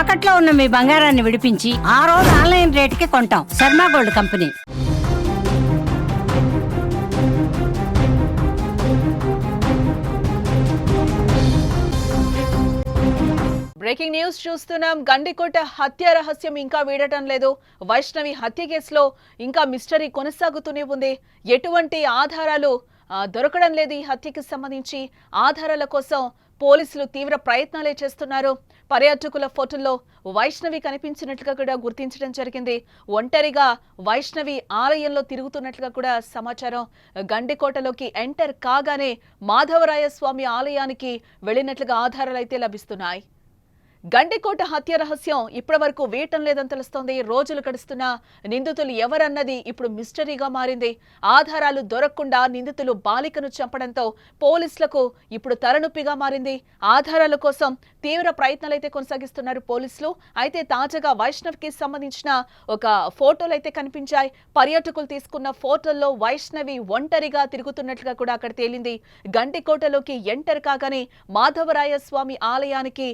తాకట్లో ఉన్న మీ బంగారాన్ని విడిపించి ఆ రోజు ఆన్లైన్ రేటుకి కొంటాం. Sharma gold company. Breaking news చూస్తున్నాం. గండికోట హత్య రహస్యం ఇంకా వీడటం లేదు. వైష్ణవి హత్య కేసులో ఇంకా మిస్టరీ కొనసాగుతూనే ఉంది. ఎటువంటి ఆధారాలు దొరకడం లేదు ఈ హత్యకి సంబంధించి. ఆధారాల కోసం పోలీసులు తీవ్ర ప్రయత్నాలే చేస్తున్నారు. పర్యాటకుల ఫోటోల్లో వైష్ణవి కనిపించినట్లుగా కూడా గుర్తించడం జరిగింది. ఒంటరిగా వైష్ణవి ఆలయంలో తిరుగుతున్నట్లుగా కూడా సమాచారం. గండికోటలోకి ఎంటర్ కాగానే మాధవరాయ స్వామి ఆలయానికి వెళ్ళినట్లుగా ఆధారాలు అయితే లభిస్తున్నాయి. గండికోట హత్య రహస్యం ఇప్పటివరకు వేయటం లేదని తెలుస్తోంది. రోజులు గడుస్తున్నా నిందితులు ఎవరన్నది ఇప్పుడు మిస్టరీగా మారింది. ఆధారాలు దొరకకుండా నిందితులు బాలికను చంపడంతో పోలీసులకు ఇప్పుడు తలనొప్పిగా మారింది. ఆధారాల కోసం తీవ్ర ప్రయత్నాలు అయితే కొనసాగిస్తున్నారు పోలీసులు. అయితే తాజాగా వైష్ణవ్కి సంబంధించిన ఒక ఫోటోలు అయితే కనిపించాయి. పర్యాటకులు తీసుకున్న ఫోటోల్లో వైష్ణవి ఒంటరిగా తిరుగుతున్నట్లుగా కూడా అక్కడ తేలింది. గండికోటలోకి ఎంటర్ కాగానే మాధవరాయ స్వామి ఆలయానికి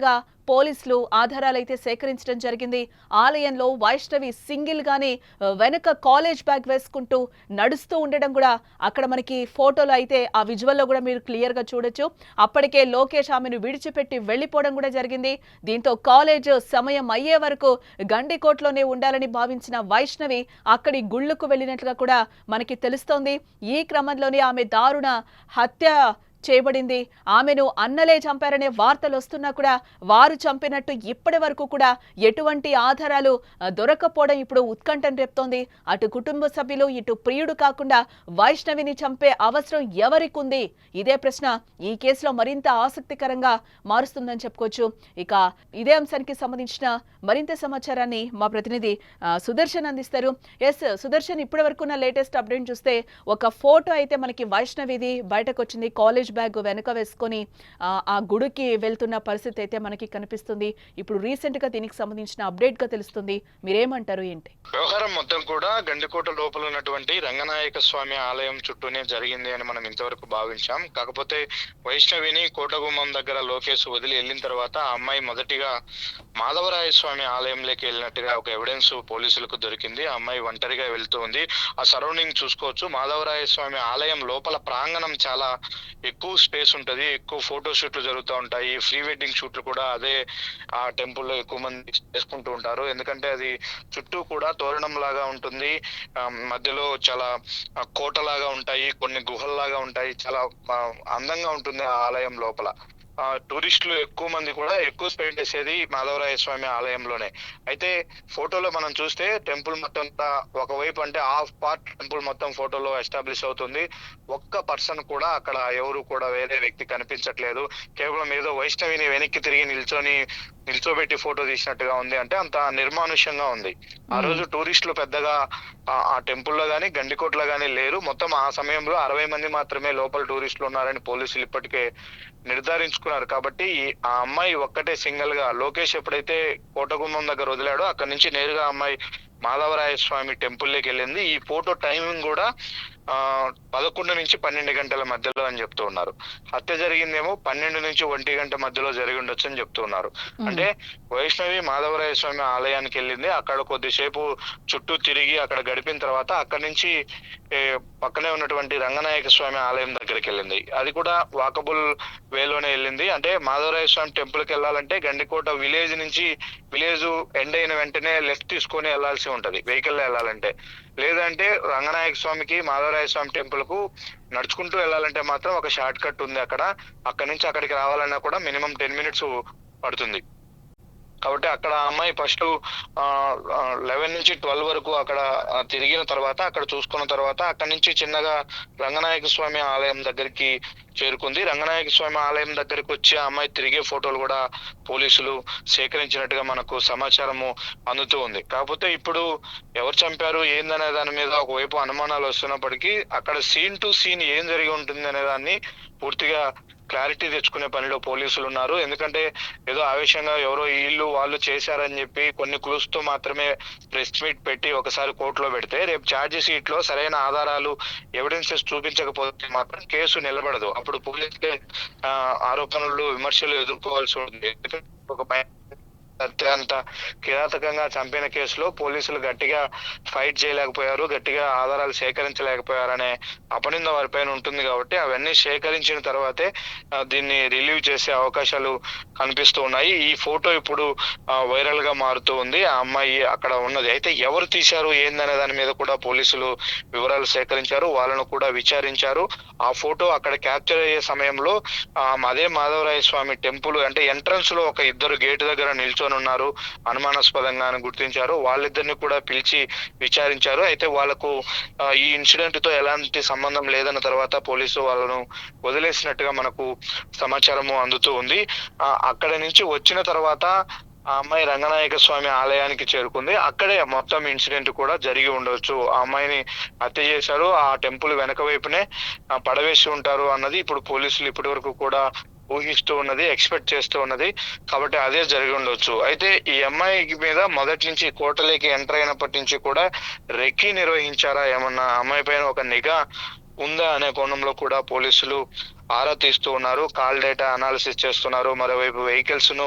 వెళ్ళినట్లుగా పోలీసులు ఆధారాలైతే సేకరించడం జరిగింది. ఆలయంలో వైష్ణవి సింగిల్ గానే వెనక కాలేజ్ బ్యాగ్ వేసుకుంటూ నడుస్తూ ఉండడం కూడా అక్కడ మనకి ఫోటోలో అయితే ఆ విజువల్లో కూడా మీరు క్లియర్గా చూడొచ్చు. అప్పటికే లోకేష్ ఆమెను విడిచిపెట్టి వెళ్ళిపోవడం కూడా జరిగింది. దీంతో కాలేజ్ సమయం అయ్యే వరకు గండికోట్లోనే ఉండాలని భావించిన వైష్ణవి అక్కడి గుళ్ళకు వెళ్ళినట్లుగా కూడా మనకి తెలుస్తోంది. ఈ క్రమంలోనే ఆమె దారుణ హత్య చేయబడింది. ఆమెను అన్నలే చంపారనే వార్తలు వస్తున్నా కూడా వారు చంపినట్టు ఇప్పటి వరకు కూడా ఎటువంటి ఆధారాలు దొరకపోవడం ఇప్పుడు ఉత్కంఠను రేపుతోంది. అటు కుటుంబ సభ్యులు ఇటు ప్రియుడు కాకుండా వైష్ణవిని చంపే అవసరం ఎవరికి ఉంది ఇదే ప్రశ్న ఈ కేసులో మరింత ఆసక్తికరంగా మారుస్తుందని చెప్పుకోవచ్చు. ఇక ఇదే అంశానికి సంబంధించిన మరింత సమాచారాన్ని మా ప్రతినిధి సుదర్శన్ అందిస్తారు. ఎస్ సుదర్శన్ ఇప్పటి వరకు లేటెస్ట్ అప్డేట్ చూస్తే ఒక ఫోటో అయితే మనకి వైష్ణవిది బయటకు వచ్చింది కాలేజ్ బ్యాగ్ వెనక వేసుకొని ఆ, ఆ గుడికి వెళ్తున్న పరిస్థితి అయితే మనకి కనిపిస్తుంది. ఇప్పుడు రీసెంట్గా దీనికి సంబంధించిన అప్డేట్గా తెలుస్తుంది. మీరేమంటారు ఏంటి? వ్యవహారం మొత్తం కూడా గండికోట లోపల ఉన్నటువంటి రంగనాయక స్వామి ఆలయం చుట్టూనే జరిగింది అని మనం ఇంతవరకు భావించాం. కాకపోతే వైష్ణవిని కోటగుమ్మం దగ్గర లోకేష్ వదిలి వెళ్ళిన తర్వాత ఆ అమ్మాయి మొదటిగా మాధవరాయ స్వామి ఆలయంలోకి వెళ్ళినట్టుగా ఒక ఎవిడెన్స్ పోలీసులకు దొరికింది. ఆ అమ్మాయి ఒంటరిగా వెళ్తూ ఉంది. ఆ సరౌండింగ్ చూసుకోవచ్చు. మాధవరాయ స్వామి ఆలయం లోపల ప్రాంగణం చాలా ఎక్కువ స్పేస్ ఉంటుంది ఎక్కువ ఫోటో షూట్లు జరుగుతూ ఉంటాయి ప్రీ వెడ్డింగ్ షూట్లు కూడా అదే ఆ టెంపుల్లో ఎక్కువ మంది చేసుకుంటూ ఉంటారు. ఎందుకంటే అది చుట్టూ కూడా తోరణం లాగా ఉంటుంది. మధ్యలో చాలా కోటలాగా ఉంటాయి కొన్ని గుహల్లాగా ఉంటాయి చాలా అందంగా ఉంటుంది ఆ ఆలయం లోపల. టూరిస్టులు ఎక్కువ మంది కూడా ఎక్కువ స్పెండ్ చేసేది మాధవరాయ స్వామి ఆలయంలోనే. అయితే ఫోటోలో మనం చూస్తే టెంపుల్ మొత్తం ఒకవైపు అంటే హాఫ్ పార్ట్ టెంపుల్ మొత్తం ఫోటోలో ఎస్టాబ్లిష్ అవుతుంది. ఒక్క పర్సన్ కూడా అక్కడ ఎవరు కూడా వేరే వ్యక్తి కనిపించట్లేదు. కేవలం ఏదో వైష్ణవిని వెనక్కి తిరిగి నిల్చొని నిల్చోబెట్టి ఫోటో తీసినట్టుగా ఉంది అంటే అంత నిర్మానుష్యంగా ఉంది. ఆ రోజు టూరిస్టులు పెద్దగా ఆ- ఆ టెంపుల్లో గానీ గండికోటలో గానీ లేరు. మొత్తం ఆ సమయంలో అరవై మంది మాత్రమే లోపల టూరిస్టులు ఉన్నారని పోలీసులు ఇప్పటికే నిర్ధారించుకున్నారు. కాబట్టి ఈ- ఆ అమ్మాయి ఒక్కటే సింగిల్గా లోకేష్ ఎప్పుడైతే కోటగుమ్మం దగ్గర వదిలాడో అక్కడ నుంచి నేరుగా అమ్మాయి మాధవరాయ స్వామి టెంపుల్లోకి వెళ్ళింది. ఈ ఫోటో టైమింగ్ కూడా పదకొండు నుంచి పన్నెండు గంటల మధ్యలో అని చెప్తూ ఉన్నారు. హత్య జరిగిందేమో పన్నెండు నుంచి ఒంటి గంట మధ్యలో జరిగి ఉండొచ్చు అని చెప్తూ ఉన్నారు. అంటే వైష్ణవి మాధవరాయ స్వామి ఆలయానికి వెళ్ళింది. అక్కడ కొద్దిసేపు చుట్టూ తిరిగి అక్కడ గడిపిన తర్వాత అక్కడ నుంచి పక్కనే ఉన్నటువంటి రంగనాయక స్వామి ఆలయం దగ్గరికి వెళ్ళింది. అది కూడా వాకబుల్ వేలోనే వెళ్ళింది. అంటే మాధవరాయ స్వామి టెంపుల్కి వెళ్ళాలంటే గండికోట విలేజ్ నుంచి విలేజ్ ఎండ్ అయిన వెంటనే లెఫ్ట్ తీసుకొని వెళ్ళాల్సి ఉంటది. వెహికల్ వెళ్ళాలంటే. లేదంటే రంగనాయక స్వామికి మాధవరాయ స్వామి టెంపుల్కు నడుచుకుంటూ వెళ్ళాలంటే మాత్రం ఒక షార్ట్ కట్ ఉంది అక్కడ. అక్కడ నుంచి అక్కడికి రావాలన్నా కూడా మినిమం టెన్ మినిట్స్ పడుతుంది. కాబట్టి అక్కడ ఆ అమ్మాయి ఫస్ట్ లెవెన్ నుంచి ట్వెల్వ్ వరకు అక్కడ తిరిగిన తర్వాత అక్కడ చూసుకున్న తర్వాత అక్కడ నుంచి చిన్నగా రంగనాయక స్వామి ఆలయం దగ్గరికి చేరుకుంది. రంగనాయక స్వామి ఆలయం దగ్గరికి వచ్చి ఆ అమ్మాయి తిరిగే ఫోటోలు కూడా పోలీసులు సేకరించినట్టుగా మనకు సమాచారము అందుతూ ఉంది. కాకపోతే ఇప్పుడు ఎవరు చంపారు ఏందనే దాని మీద ఒకవైపు అనుమానాలు వస్తున్నప్పటికీ అక్కడ సీన్ టు సీన్ ఏం జరిగి ఉంటుంది అనే దాన్ని పూర్తిగా క్లారిటీ తెచ్చుకునే పనిలో పోలీసులు ఉన్నారు. ఎందుకంటే ఏదో ఆవేశంగా ఎవరో వీళ్ళు వాళ్ళు చేశారని చెప్పి కొన్ని క్లూస్తో మాత్రమే ప్రెస్ మీట్ పెట్టి ఒకసారి కోర్టులో పెడితే రేపు ఛార్జ్ షీట్లో సరైన ఆధారాలు ఎవిడెన్సెస్ చూపించకపోతే మాత్రం కేసు నిలబడదు. అప్పుడు పోలీసులే ఆరోపణలు విమర్శలు ఎదుర్కోవాల్సి ఉంటుంది. ఎందుకంటే ఒక అంత కిరాతకంగా చంపిన కేసులో పోలీసులు గట్టిగా ఫైట్ చేయలేకపోయారు గట్టిగా ఆధారాలు సేకరించలేకపోయారనే అపనింద వారిపైన ఉంటుంది కాబట్టి అవన్నీ సేకరించిన తర్వాతే దీన్ని రిలీవ్ చేసే అవకాశాలు కనిపిస్తూ ఉన్నాయి. ఈ ఫోటో ఇప్పుడు వైరల్గా మారుతూ ఉంది. ఆ అమ్మాయి అక్కడ ఉన్నది. అయితే ఎవరు తీశారు? ఏందనే దాని మీద కూడా పోలీసులు వివరాలు సేకరించారు. వాళ్ళను కూడా విచారించారు. ఆ ఫోటో అక్కడ క్యాప్చర్ అయ్యే సమయంలో అదే మాధవరాయ స్వామి టెంపుల్ అంటే ఎంట్రన్స్లో ఒక ఇద్దరు గేట్ దగ్గర నిల్చొని ఉన్నారు. అనుమానాస్పదంగా అని గుర్తించారు. వాళ్ళిద్దరిని కూడా పిలిచి విచారించారు. అయితే వాళ్ళకు ఈ ఇన్సిడెంట్తో ఎలాంటి సంబంధం లేదన్న తర్వాత పోలీసు వాళ్ళను వదిలేసినట్టుగా మనకు సమాచారము అందుతూ ఉంది. ఆ, అక్కడ నుంచి వచ్చిన తర్వాత ఆ అమ్మాయి రంగనాయక స్వామి ఆలయానికి చేరుకుంది. అక్కడే మొత్తం ఇన్సిడెంట్ కూడా జరిగి ఉండవచ్చు ఆ అమ్మాయిని హత్య చేశారు. ఆ టెంపుల్ వెనక వైపునే పడవేసి ఉంటారు అన్నది ఇప్పుడు పోలీసులు ఇప్పటి వరకు కూడా ఊహిస్తూ ఉన్నది ఎక్స్పెక్ట్ చేస్తూ ఉన్నది. కాబట్టి అదే జరిగి ఉండొచ్చు. అయితే ఈ అమ్మాయి మీద మొదటి నుంచి కోటలోకి ఎంటర్ అయినప్పటి నుంచి కూడా రెక్కీ నిర్వహించారా? ఏమన్నా అమ్మాయి పైన ఒక నిఘా ఉందా అనే కోణంలో కూడా పోలీసులు ఆరా తీస్తూ ఉన్నారు. కాల్ డేటా అనాలిసిస్ చేస్తున్నారు. మరోవైపు వెహికల్స్ను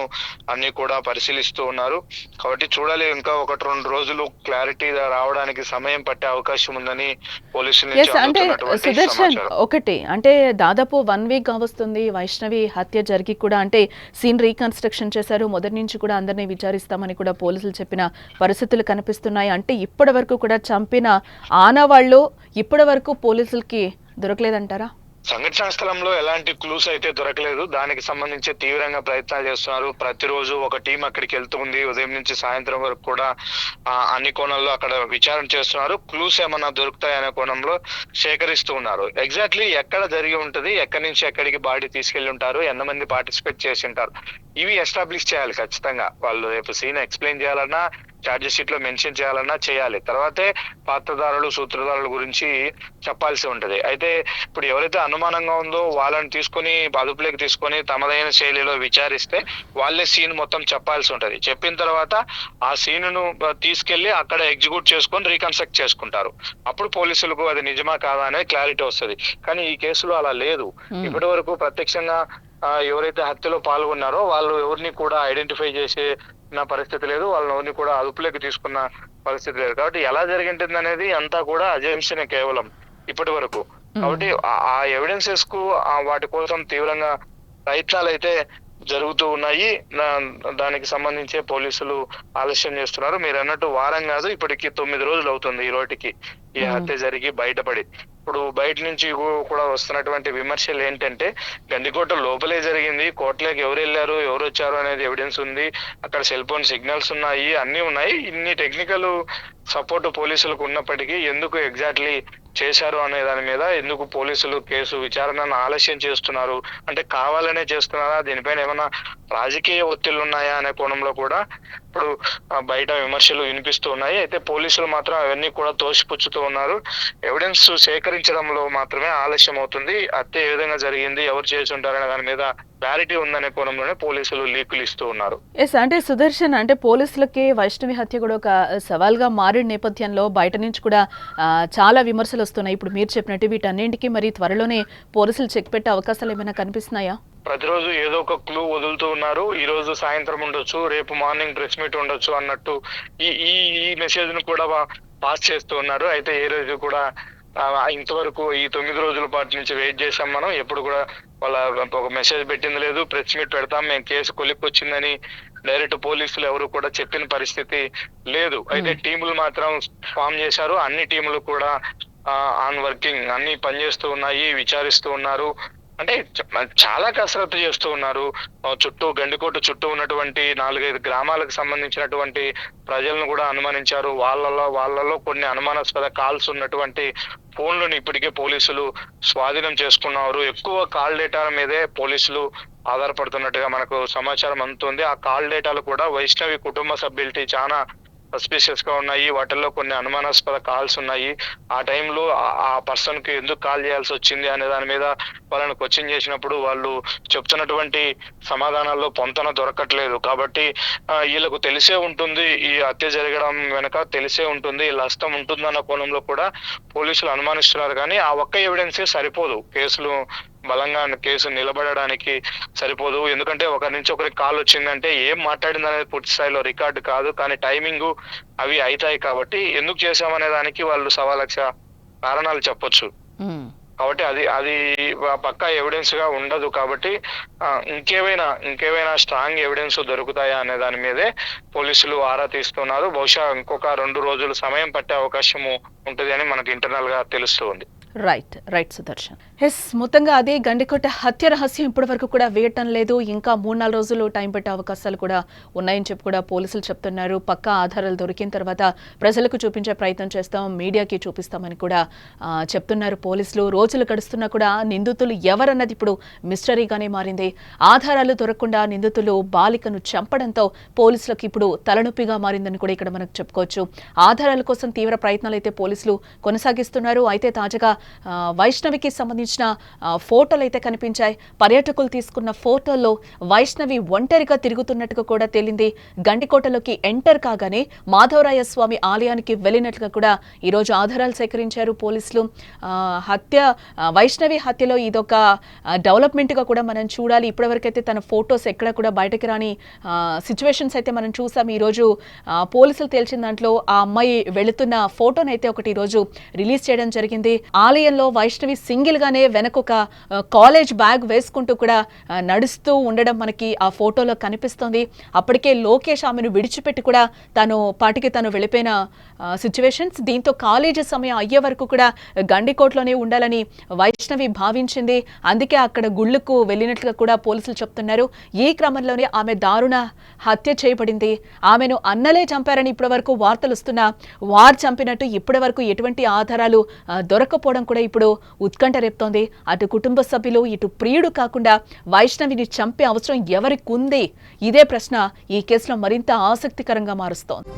అన్ని కూడా పరిశీలిస్తూ ఉన్నారు. కాబట్టి చూడాలి ఇంకా ఒకటి రెండు రోజులు క్లారిటీ రావడానికి సమయం పట్టే అవకాశం ఉందని పోలీసుల అంటే సుదర్శన్. ఒకటి అంటే దాదాపు వన్ వీక్ వస్తుంది వైష్ణవి హత్య జరిగి కూడా అంటే సీన్ రీకన్స్ట్రక్షన్ చేశారు. మొదటి నుంచి కూడా అందరినీ విచారిస్తామని కూడా పోలీసులు చెప్పిన పరిస్థితులు కనిపిస్తున్నాయి. అంటే ఇప్పటి వరకు కూడా చంపిన ఆనవాళ్ళు ఇప్పటి వరకు పోలీసులకి దొరకలేదంటారా? సంఘటనా స్థలంలో ఎలాంటి క్లూస్ అయితే దొరకలేదు. దానికి సంబంధించి తీవ్రంగా ప్రయత్నాలు చేస్తున్నారు. ప్రతిరోజు ఒక టీం అక్కడికి వెళ్తుంది ఉదయం నుంచి సాయంత్రం వరకు కూడా అన్ని కోణాల్లో అక్కడ విచారణ చేస్తున్నారు. క్లూస్ ఏమన్నా దొరుకుతాయనే కోణంలో సేకరిస్తూ ఉన్నారు. ఎగ్జాక్ట్లీ ఎక్కడ జరిగి ఉంటది ఎక్కడి నుంచి ఎక్కడికి బాడీ తీసుకెళ్ళి ఉంటారు ఎంతమంది పార్టిసిపేట్ చేసి ఉంటారు ఇవి ఎస్టాబ్లిష్ చేయాలి ఖచ్చితంగా. వాళ్ళు రేపు సీన్ ఎక్స్ప్లెయిన్ చేయాలన్నా చార్జెస్ షీట్లో మెన్షన్ చేయాలన్నా చేయాలి. తర్వాతే పాత్రదారులు సూత్రధారుల గురించి చెప్పాల్సి ఉంటది. అయితే ఇప్పుడు ఎవరైతే అనుమానంగా ఉందో వాళ్ళని తీసుకొని అదుపులోకి తీసుకొని తమదైన శైలిలో విచారిస్తే వాళ్ళే సీన్ మొత్తం చెప్పాల్సి ఉంటది. చెప్పిన తర్వాత ఆ సీన్ను తీసుకెళ్ళి అక్కడ ఎగ్జిక్యూట్ చేసుకొని రీకన్స్ట్రక్ట్ చేసుకుంటారు. అప్పుడు పోలీసులకు అది నిజమా కాదా అనేది క్లారిటీ వస్తది. కానీ ఈ కేసులో అలా లేదు. ఇప్పటి వరకు ప్రత్యక్షంగా ఎవరైతే హత్యలో పాల్గొన్నారో వాళ్ళు ఎవరిని కూడా ఐడెంటిఫై చేసే నా పరిస్థితి లేదు. వాళ్ళని ఎవరిని కూడా అదుపులోకి తీసుకున్న పరిస్థితి లేదు. కాబట్టి ఎలా జరిగింటుంది అనేది అంతా కూడా అజంప్షనే కేవలం ఇప్పటి వరకు. కాబట్టి ఆ- ఎవిడెన్సెస్కు వాటి కోసం తీవ్రంగా ప్రయత్నాలు అయితే జరుగుతూ ఉన్నాయి. దానికి సంబంధించే పోలీసులు ఆలస్యం చేస్తున్నారు. మీరు అన్నట్టు వారం కాదు ఇప్పటికి తొమ్మిది రోజులు అవుతుంది ఈ రోటికి ఈ హత్య జరిగి బయటపడి. ఇప్పుడు బయట నుంచి కూడా వస్తున్నటువంటి విమర్శలు ఏంటంటే గండికోట లోపలే జరిగింది కోటలోకి ఎవరు వెళ్ళారు ఎవరు వచ్చారు అనేది ఎవిడెన్స్ ఉంది అక్కడ సెల్ ఫోన్ సిగ్నల్స్ ఉన్నాయి అన్ని ఉన్నాయి. ఇన్ని టెక్నికల్ సపోర్ట్ పోలీసులకు ఉన్నప్పటికీ ఎందుకు ఎగ్జాక్ట్లీ చేశారు అనే దాని మీద ఎందుకు పోలీసులు కేసు విచారణను ఆలస్యం చేస్తున్నారు? అంటే కావాలనే చేస్తున్నారా? దీనిపైన ఏమైనా రాజకీయ ఒత్తిళ్ళు ఉన్నాయా అనే కోణంలో కూడా ఇప్పుడు బయట విమర్శలు వినిపిస్తూ ఉన్నాయి. అయితే పోలీసులు మాత్రం అవన్నీ కూడా తోసిపుచ్చుతూ ఉన్నారు. ఎవిడెన్స్ సేకరించడంలో మాత్రమే ఆలస్యం అవుతుంది. హత్య ఏ విధంగా జరిగింది ఎవరు చేసి ఉంటారనే దాని మీద క్లారిటీ ఉందనే కోణంలోనే పోలీసులు లీకులు ఇస్తూ ఉన్నారు. ఎస్ అంటే సుదర్శన్ అంటే పోలీసులకి వైష్ణవి హత్య కూడా ఒక సవాల్గా మారిన నేపథ్యంలో బయట నుంచి కూడా చాలా విమర్శలు వస్తున్నాయి. ఇప్పుడు మీరు చెప్పినట్టు వీటన్నింటికి మరి త్వరలోనే పోలీసులు చెక్ పెట్టే అవకాశాలు ఏమైనా కనిపిస్తున్నాయా? ప్రతిరోజు ఏదో ఒక క్లూ వదులుతూ ఉన్నారు. ఈ రోజు సాయంత్రం ఉండొచ్చు రేపు మార్నింగ్ ప్రెస్ మీట్ ఉండొచ్చు అన్నట్టు ఈ ఈ ఈ మెసేజ్ను కూడా పాస్ చేస్తూ ఉన్నారు. అయితే ఏ రోజు కూడా ఇంతవరకు ఈ తొమ్మిది రోజుల పాటు నుంచి వెయిట్ చేసాం మనం. ఎప్పుడు కూడా వాళ్ళ ఒక మెసేజ్ పెట్టింది లేదు. ప్రెస్ మీట్ పెడతాం. మేము కేసు కొలిక్కి వచ్చిందని డైరెక్ట్ పోలీసులు ఎవరు కూడా చెప్పిన పరిస్థితి లేదు. అయితే టీములు మాత్రం ఫామ్ చేశారు. అన్ని టీములు కూడా ఆన్ వర్కింగ్ అన్ని పనిచేస్తూ ఉన్నాయి విచారిస్తూ ఉన్నారు. అంటే చాలా కసరత్తు చేస్తూ ఉన్నారు. చుట్టూ గండికోట చుట్టూ ఉన్నటువంటి నాలుగైదు గ్రామాలకు సంబంధించినటువంటి ప్రజలను కూడా అనుమానించారు. వాళ్ళలో వాళ్ళలో కొన్ని అనుమానాస్పద కాల్స్ ఉన్నటువంటి ఫోన్లను ఇప్పటికే పోలీసులు స్వాధీనం చేసుకున్నారు. ఎక్కువ కాల్ డేటా మీదే పోలీసులు ఆధారపడుతున్నట్టుగా మనకు సమాచారం అందుతుంది. ఆ కాల్ డేటాలు కూడా వైష్ణవి కుటుంబ సభ్యులకి చాలా సస్పీషియస్గా ఉన్నాయి. వాటిల్లో కొన్ని అనుమానాస్పద కాల్స్ ఉన్నాయి. ఆ టైంలో ఆ పర్సన్కి ఎందుకు కాల్ చేయాల్సి వచ్చింది అనే దాని మీద వాళ్ళని క్వశ్చన్ చేసినప్పుడు వాళ్ళు చెప్తున్నటువంటి సమాధానాల్లో పొంతన దొరకట్లేదు. కాబట్టి వీళ్ళకు తెలిసే ఉంటుంది. ఈ హత్య జరగడం వెనక తెలిసే ఉంటుంది. వీళ్ళ హస్తం ఉంటుందన్న కోణంలో కూడా పోలీసులు అనుమానిస్తున్నారు. కానీ ఆ ఒక్క ఎవిడెన్సే సరిపోదు. కేసులు బలంగా కేసు నిలబడడానికి సరిపోదు. ఎందుకంటే ఒకరి నుంచి ఒకరికి కాల్ వచ్చిందంటే ఏం మాట్లాడింది అనేది పూర్తి స్థాయిలో రికార్డు కాదు. కానీ టైమింగ్ అవి అవుతాయి కాబట్టి ఎందుకు చేశామనే దానికి వాళ్ళు సవా లక్ష కారణాలు చెప్పొచ్చు. కాబట్టి అది అది పక్కా ఎవిడెన్స్గా ఉండదు కాబట్టి ఇంకేమైనా ఇంకేమైనా స్ట్రాంగ్ ఎవిడెన్స్ దొరుకుతాయా అనే దాని మీదే పోలీసులు ఆరా తీస్తున్నారు. బహుశా ఇంకొక రెండు రోజులు సమయం పట్టే అవకాశము ఉంటుంది అని మనకు ఇంటర్నల్గా తెలుస్తూ ఉంది. Right right Sudarshan. ఎస్ మొత్తంగా అదే గండికోట హత్య రహస్యం ఇప్పటి వరకు కూడా వేయటం లేదు. ఇంకా మూడు నాలుగు రోజులు టైం పెట్టే అవకాశాలు కూడా ఉన్నాయని చెప్పి కూడా పోలీసులు చెప్తున్నారు. పక్కా ఆధారాలు దొరికిన తర్వాత ప్రజలకు చూపించే ప్రయత్నం చేస్తాం మీడియాకి చూపిస్తామని కూడా చెప్తున్నారు పోలీసులు. రోజులు గడుస్తున్నా కూడా నిందితులు ఎవరన్నది ఇప్పుడు మిస్టరీగానే మారింది. ఆధారాలు దొరకకుండా నిందితులు బాలికను చంపడంతో పోలీసులకు ఇప్పుడు తలనొప్పిగా మారిందని కూడా ఇక్కడ మనకు చెప్పుకోవచ్చు. ఆధారాల కోసం తీవ్ర ప్రయత్నాలు అయితే పోలీసులు కొనసాగిస్తున్నారు. అయితే తాజాగా వైష్ణవికి సంబంధించి సంబంధించిన ఫోటోలు అయితే కనిపించాయి. పర్యాటకులు తీసుకున్న ఫోటోల్లో వైష్ణవి ఒంటరిగా తిరుగుతున్నట్టుగా కూడా తేలింది. గండికోటలోకి ఎంటర్ కాగానే మాధవరాయ స్వామి ఆలయానికి వెళ్ళినట్లుగా కూడా ఈరోజు ఆధారాలు సేకరించారు పోలీసులు. హత్య వైష్ణవి హత్యలో ఇదొక డెవలప్మెంట్గా కూడా మనం చూడాలి. ఇప్పటివరకైతే తన ఫొటోస్ ఎక్కడ కూడా బయటకు రాని సిచ్యువేషన్స్ అయితే మనం చూసాం. ఈరోజు పోలీసులు తేల్చిన దాంట్లో ఆ అమ్మాయి వెళుతున్న ఫోటోనైతే అయితే ఒకటి ఈరోజు రిలీజ్ చేయడం జరిగింది. ఆలయంలో వైష్ణవి సింగిల్ గానే వెనక ఒక కాలేజ్ బ్యాగ్ వేసుకుంటూ కూడా నడుస్తూ ఉండడం మనకి ఆ ఫోటోలో కనిపిస్తుంది. అప్పటికే లోకేష్ ఆమెను విడిచిపెట్టి కూడా తను పాటికి తను వెళ్ళిపోయిన సిచ్యువేషన్స్ దీంతో కాలేజీ సమయం అయ్యే వరకు కూడా గండికోట్లోనే ఉండాలని వైష్ణవి భావించింది. అందుకే అక్కడ గుళ్ళకు వెళ్ళినట్లుగా కూడా పోలీసులు చెప్తున్నారు. ఈ క్రమంలోనే ఆమె దారుణ హత్య చేయబడింది. ఆమెను అన్నలే చంపారని ఇప్పటివరకు వార్తలు వస్తున్నా వారు చంపినట్టు ఇప్పటివరకు ఎటువంటి ఆధారాలు దొరకపోవడం కూడా ఇప్పుడు ఉత్కంఠ రేపుతోంది. అటు కుటుంబ సభ్యులు ఇటు ప్రియుడు కాకుండా వైష్ణవిని చంపే అవసరం ఎవరికి ఉంది ఇదే ప్రశ్న ఈ కేసులో మరింత ఆసక్తికరంగా మారుస్తోంది.